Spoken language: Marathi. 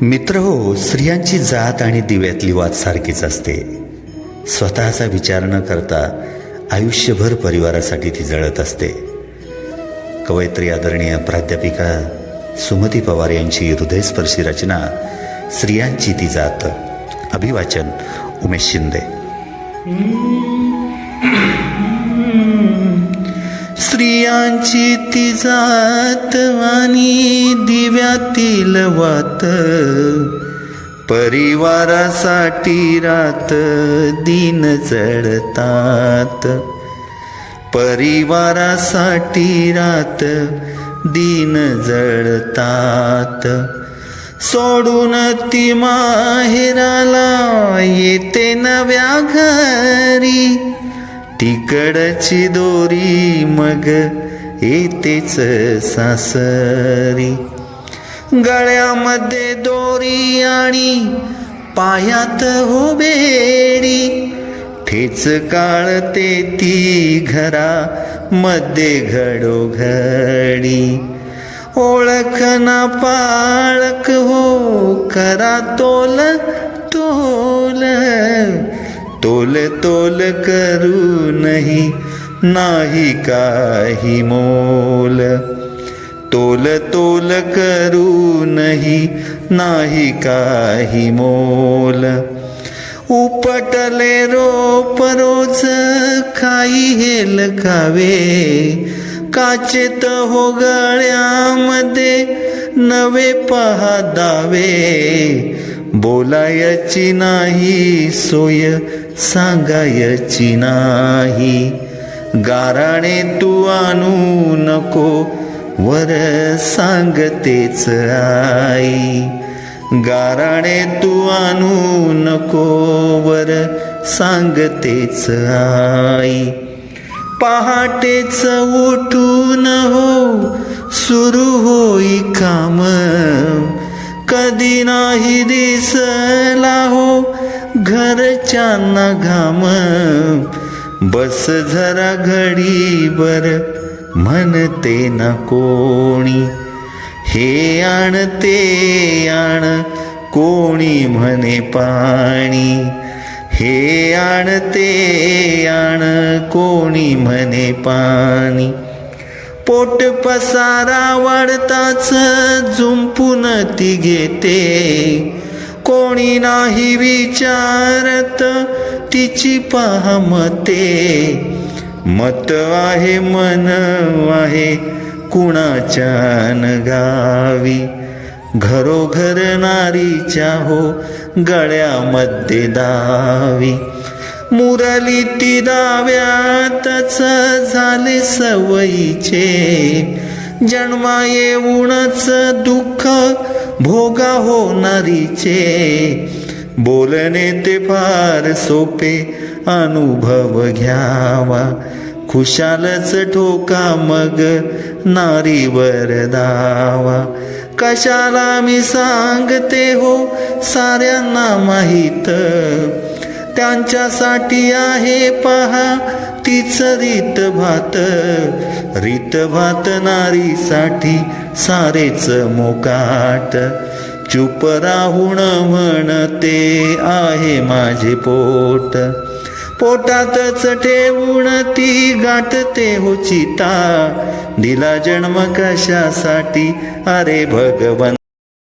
मित्र हो स्त्रियांची जात आणि दिव्यातली वाद सारखीच असते. स्वतःचा विचार न करता आयुष्यभर परिवारासाठी ती जळत असते. कवयित्री आदरणीय प्राध्यापिका सुमती पवार यांची हृदयस्पर्शी रचना स्त्रियांची ती जात. अभिवाचन उमेश शिंदे. स्त्रियांची ती जात आणि दिव्यातील वात. परिवारासाठी रात दिन चढतात परिवारासाठी रात दिन जळतात सोडून ती माहेराला येते नव्या घरी. तिकडची दोरी मग येतेच सासरी. गळ्यामध्ये दोरी आणि पायात हो बेडी ठेच काळते ती घरा मध्ये घडोघडी. ओळख ना पाळक हो करा तोल तोल तोल करू नाही नाही काही मोल. तोल तोल करू नाही नाही काही मोल. उपटले रोप रोज खाई हेल खावे काचेत हो गळ्यामध्ये नवे पहा दावे. बोलायची नाही सोय सांगायची नाही. गाराणे तू आणू नको वर सांगतेच आई. गाराणे तू आणू नको वर सांगतेच आई. पहाटेच उठून हो सुरू होई काम. कधी नाही दिसला हो घरच्यांना घाम बस जरा घडीवर म्हणते ना कोणी. हे आण ते आण कोणी म्हणे पाणी. हे आण ते आण कोणी म्हणे पाणी. पोट पसारा वाढताच झुंपून ती घेते. कोणी नाही विचारत तिची पाहमते मत. आहे मन आहे कुणाच्या न गावी? घरोघर नारीच्या हो गळ्यामध्ये दावी. मुरली ती दाव्या दाव्यातच झाले सवयीचे. जन्मा येऊनच दुःख भोगा होणारीचे. बोलणे ते फार सोपे अनुभव घ्यावा. खुशालच ठोका मग नारीवर दावा. कशाला मी सांगते हो साऱ्यांना माहीत. त्यांच्यासाठी आहे पहा तीच रीत भात रीत भात नारीसाठी सारेच मोकाट. चुप राहून म्हणते आहे माझे पोट. पोटातच ठेवून ती गाठते हो चिता दिला जन्म कशासाठी? अरे भगवन